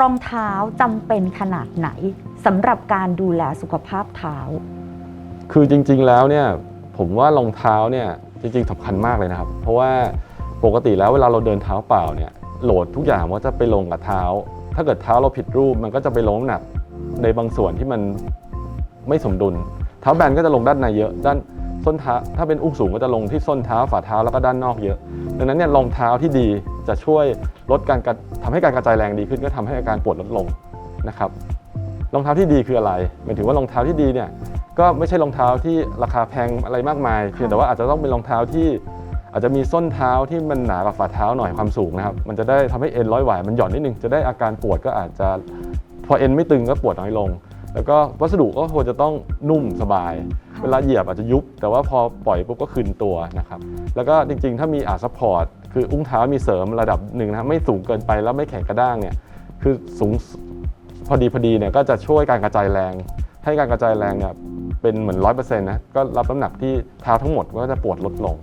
รองเท้าจำเป็นขนาดไหนสำหรับการดูแลสุขภาพเท้า คือจริงๆแล้วเนี่ยผมว่ารองเท้าเนี่ยจริงๆสำคัญมากเลยนะครับ เพราะว่าปกติแล้วเวลาเราเดินเท้าเปล่าเนี่ยโหลดทุกอย่างมันก็จะไปลงกับเท้า ถ้าเกิดเท้าเราผิดรูปมันก็จะไปลงน้ำหนักในบางส่วนที่มันไม่สมดุล เท้าแบนก็จะลงด้านในเยอะด้าน ส้นเท้าถ้าเป็นอุ้งสูงก็จะลงที่ส้นเท้าฝ่าเท้าแล้วก็ด้านนอกเยอะ ดังนั้นเนี่ยรองเท้าที่ดีจะช่วยลดการกระทำให้การกระจายแรงดีขึ้นก็ทำให้อาการปวดลดลงนะครับรองเท้าที่ดีคืออะไรหมายถึงว่ารองเท้าที่ดีเนี่ยก็ไม่ใช่รองเท้าที่ราคาแพงอะไรมากมายเพียงแต่ว่าอาจจะต้องเป็นรองเท้าที่อาจจะมีส้นเท้าที่มันหนากว่าฝ่าเท้าหน่อยความสูงนะครับ มันจะได้ทำให้เอ็นร้อยหวายมันหย่อนนิดนึง จะได้อาการปวดก็อาจจะพอเอ็นไม่ตึงก็ปวดน้อยลง แล้วก็วัสดุก็ควรจะต้องนุ่มสบายค่ะเวลาเหยียบอาจจะยุบ แต่ว่าพอปล่อยปุ๊บก็คืนตัวนะครับ แล้วก็จริงๆ ถ้ามีอาซัพพอร์ตคืออุ้งเท้ามีเสริมระดับหนึ่งนะครับไม่สูงเกินไปแล้วไม่แข็งกระด้างเนี่ยคือสูงพอดีพอดีเนี่ยก็จะช่วยการกระจายแรง ให้การกระจายแรงเนี่ยเป็นเหมือนร้อยเปอร์เซ็นต์นะก็รับน้ำหนักที่เท้าทั้งหมดก็จะปวดลดลง